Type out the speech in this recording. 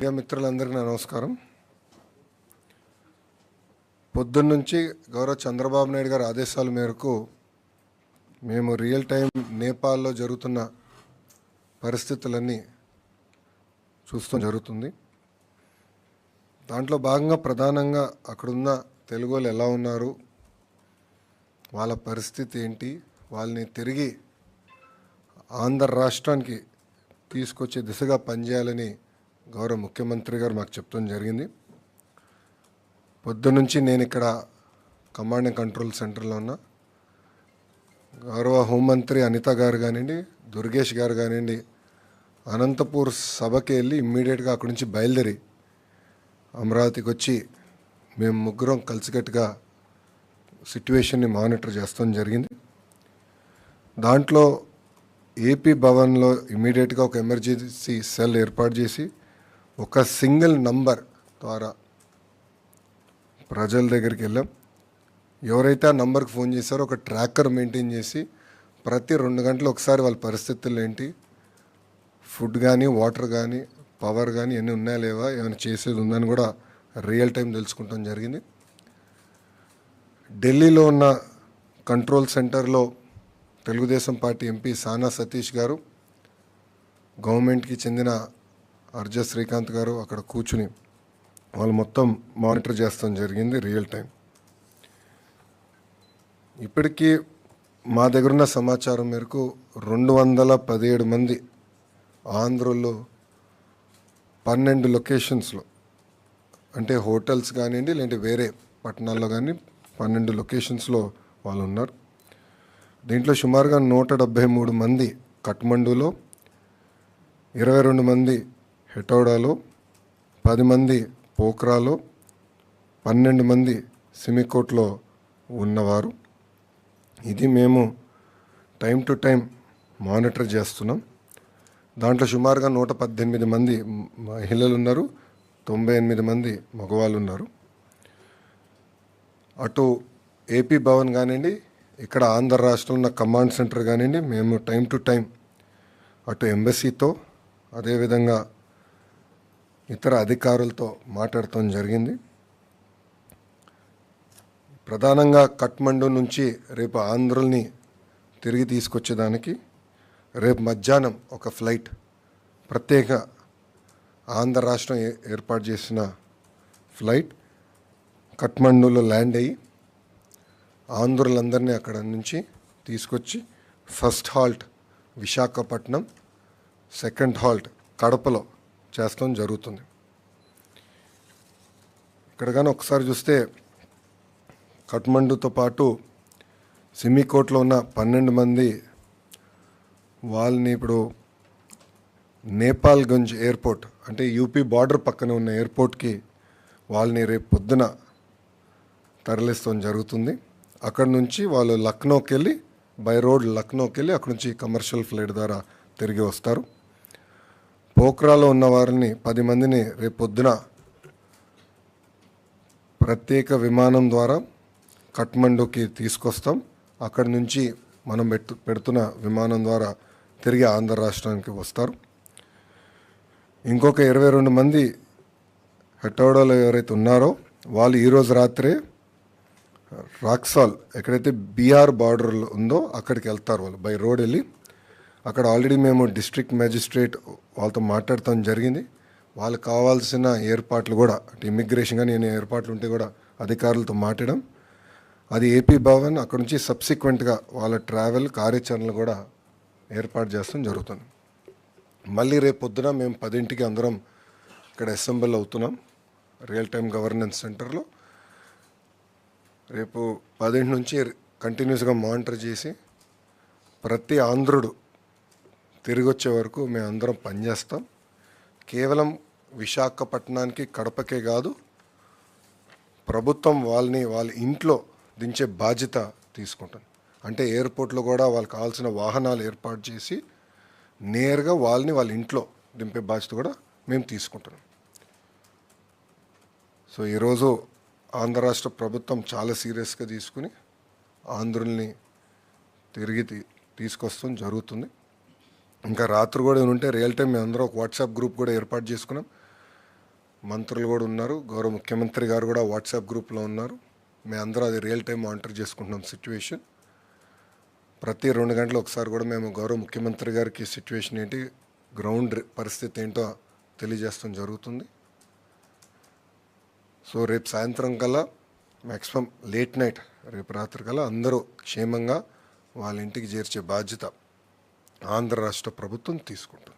Media మిత్రులందరికీ నా నమస్కారం. పొద్దున్నుంచి గౌరవ చంద్రబాబు నాయుడు గారి ఆదేశాల మేరకు మేము రియల్ టైం నేపాల్లో జరుగుతున్న పరిస్థితులన్నీ చూస్తూ జరుగుతుంది. దాంట్లో భాగంగా ప్రధానంగా అక్కడున్న తెలుగు వాళ్ళు ఎలా ఉన్నారు వాళ్ళ పరిస్థితి ఏంటి వాళ్ళని తిరిగి ఆంధ్ర రాష్ట్రానికి తీసుకొచ్చే దిశగా పనిచేయాలని గౌరవ ముఖ్యమంత్రి గారు మాకు చెప్తాం జరిగింది. పొద్దునుంచి నేను ఇక్కడ కమాండ్ అండ్ కంట్రోల్ సెంటర్లో ఉన్నా. గౌరవ హోంమంత్రి అనిత గారు కానివ్వండి దుర్గేష్ గారు కానివ్వండి అనంతపూర్ సభకి వెళ్ళి ఇమ్మీడియట్గా అక్కడి నుంచి బయలుదేరి అమరావతికి వచ్చి మేము ముగ్గురం కలిసికట్టుగా సిట్యువేషన్ని మానిటర్ చేస్తాం జరిగింది. దాంట్లో ఏపీ భవన్లో ఇమీడియట్గా ఒక ఎమర్జెన్సీ సెల్ ఏర్పాటు చేసి ఒక సింగిల్ నంబర్ ద్వారా ప్రజల దగ్గరికి వెళ్ళాం. ఎవరైతే ఆ నంబర్కి ఫోన్ చేశారో ఒక ట్రాకర్ మెయింటైన్ చేసి ప్రతి రెండు గంటలు ఒకసారి వాళ్ళ పరిస్థితులు ఏంటి? ఫుడ్ కానీ వాటర్ కానీ పవర్ కానీ ఎన్ని ఉన్నాయా లేవా? ఏమైనా చేసేది ఉందని కూడా రియల్ టైం తెలుసుకుంటాం జరిగింది. ఢిల్లీలో ఉన్న కంట్రోల్ సెంటర్లో తెలుగుదేశం పార్టీ ఎంపీ సానా సతీష్ గారు గవర్నమెంట్కి చెందిన అర్జ శ్రీకాంత్ గారు అక్కడ కూర్చుని వాళ్ళు మొత్తం మానిటర్ చేస్తాం జరిగింది రియల్ టైం ఇప్పటికీ మా దగ్గరున్న సమాచారం మేరకు రెండు వందల పదిహేడు మంది ఆంధ్రలో పన్నెండు లొకేషన్స్లో అంటే హోటల్స్ కానివ్వండి లేదంటే వేరే పట్టణాల్లో కానీ పన్నెండు లొకేషన్స్లో వాళ్ళు ఉన్నారు. దీంట్లో సుమారుగా నూట డెబ్భై మూడు మంది కట్మండులో ఇరవై రెండు మంది హెటౌడాలో పది మంది పోక్రాలో పన్నెండు మంది సిమికోట్లో ఉన్నవారు. ఇది మేము టైం టు టైం మానిటర్ చేస్తున్నాం. దాంట్లో సుమారుగా నూట పద్దెనిమిది మంది మహిళలు ఉన్నారు తొంభై ఎనిమిది మంది మగవాళ్ళు ఉన్నారు అటు ఏపీ భవన్ కానివ్వండి ఇక్కడ ఆంధ్ర రాష్ట్రంలో ఉన్న కమాండ్ సెంటర్ కానివ్వండి మేము టైం టు టైం అటు ఎంబసీతో అదేవిధంగా ఇతర అధికారులతో మాట్లాడటం జరిగింది. ప్రధానంగా కట్మండు నుంచి రేపు ఆంధ్రుల్ని తిరిగి తీసుకొచ్చేదానికి రేపు మధ్యాహ్నం ఒక ఫ్లైట్ ప్రత్యేక ఆంధ్ర రాష్ట్రం ఏ- ఏర్పాటు చేసిన ఫ్లైట్ కట్మండులో ల్యాండ్ అయ్యి ఆంధ్రులందరినీ అక్కడ నుంచి తీసుకొచ్చి first halt Visakhapatnam second halt కడపలో చేస్తాం జరుగుతుంది. ఇక్కడ కానీ ఒకసారి చూస్తే కఠ్మండుతో పాటు సిమికోట్లో ఉన్న పన్నెండు మంది వాళ్ళని ఇప్పుడు నేపాల్గంజ్ ఎయిర్పోర్ట్ అంటే యూపీ బార్డర్ పక్కన ఉన్న ఎయిర్పోర్ట్కి వాళ్ళని రేపు పొద్దున తరలిస్తాం జరుగుతుంది. అక్కడ నుంచి వాళ్ళు లక్నోకి వెళ్ళి బై రోడ్ లక్నోకి వెళ్ళి అక్కడ నుంచి కమర్షియల్ ఫ్లైట్ ద్వారా తిరిగి వస్తారు. పోక్రాలో ఉన్న వారిని పది మందిని రేపు పొద్దున ప్రత్యేక విమానం ద్వారా కఠ్మండూకి తీసుకొస్తాం. అక్కడి నుంచి మనం పెట్టు పెడుతున్న విమానం ద్వారా తిరిగి ఆంధ్ర రాష్ట్రానికి వస్తారు. ఇంకొక ఇరవై రెండు మంది హెటోడోలో ఎవరైతే ఉన్నారో వాళ్ళు ఈరోజు రాత్రే రాక్సాల్ ఎక్కడైతే బీఆర్ బార్డర్ ఉందో అక్కడికి వెళ్తారు వాళ్ళు. బై రోడ్ వెళ్ళి అక్కడ ఆల్రెడీ మేము డిస్ట్రిక్ట్ మ్యాజిస్ట్రేట్ వాళ్ళతో మాట్లాడటం జరిగింది. వాళ్ళకి కావాల్సిన ఏర్పాట్లు కూడా అంటే ఇమిగ్రేషన్ కానీ నేను ఏర్పాట్లు ఉంటే కూడా అధికారులతో మాట్లాడడం అది ఏపీ భవన్ అక్కడ నుంచి సబ్సిక్వెంట్గా వాళ్ళ ట్రావెల్ కార్యాచరణలు కూడా ఏర్పాటు చేస్తాం జరుగుతుంది. మళ్ళీ రేపు పొద్దున మేము పదింటికి అందరం ఇక్కడ అసెంబుల్ అవుతున్నాం రియల్ టైం గవర్నెన్స్ సెంటర్లో. రేపు పదింటి నుంచి కంటిన్యూస్గా మానిటర్ చేసి ప్రతి ఆంధ్రుడు తిరిగి వచ్చే వరకు మేము అందరం పనిచేస్తాం కేవలం విశాఖపట్నానికి కడపకే కాదు ప్రభుత్వం వాళ్ళని వాళ్ళ ఇంట్లో దించే బాధ్యత తీసుకుంటుంది అంటే ఎయిర్పోర్ట్లో కూడా వాళ్ళకి కావాల్సిన వాహనాలు ఏర్పాటు చేసి నేరుగా వాళ్ళని వాళ్ళ ఇంట్లో దింపే బాధ్యత కూడా మేము తీసుకుంటున్నాం. సో ఈరోజు ఆంధ్ర రాష్ట్ర ప్రభుత్వం చాలా సీరియస్గా తీసుకుని ఆంధ్రుల్ని తిరిగి తీ- తీసుకొస్తాం జరుగుతుంది. ఇంకా రాత్రి కూడా ఉంటే రియల్ టైం మేము అందరూ ఒక వాట్సాప్ గ్రూప్ కూడా ఏర్పాటు చేసుకున్నాం. మంత్రులు కూడా ఉన్నారు. గౌరవ ముఖ్యమంత్రి గారు కూడా వాట్సాప్ గ్రూప్లో ఉన్నారు. మేము అందరూ అది రియల్ టైం మానిటర్ చేసుకుంటున్నాం సిచ్యువేషన్ ప్రతి రెండు గంటలు ఒకసారి కూడా మేము గౌరవ ముఖ్యమంత్రి గారికి సిచ్యువేషన్ ఏంటి గ్రౌండ్ రి- పరిస్థితి ఏంటో తెలియజేస్తాం జరుగుతుంది. సో రేపు సాయంత్రం కల్లా మ్యాక్సిమం లేట్ నైట్ రేపు రాత్రి కల్లా అందరూ క్షేమంగా వాళ్ళ ఇంటికి చేర్చే బాధ్యత ఆంధ్ర రాష్ట్ర ప్రభుత్వం తీసుకుంటుంది.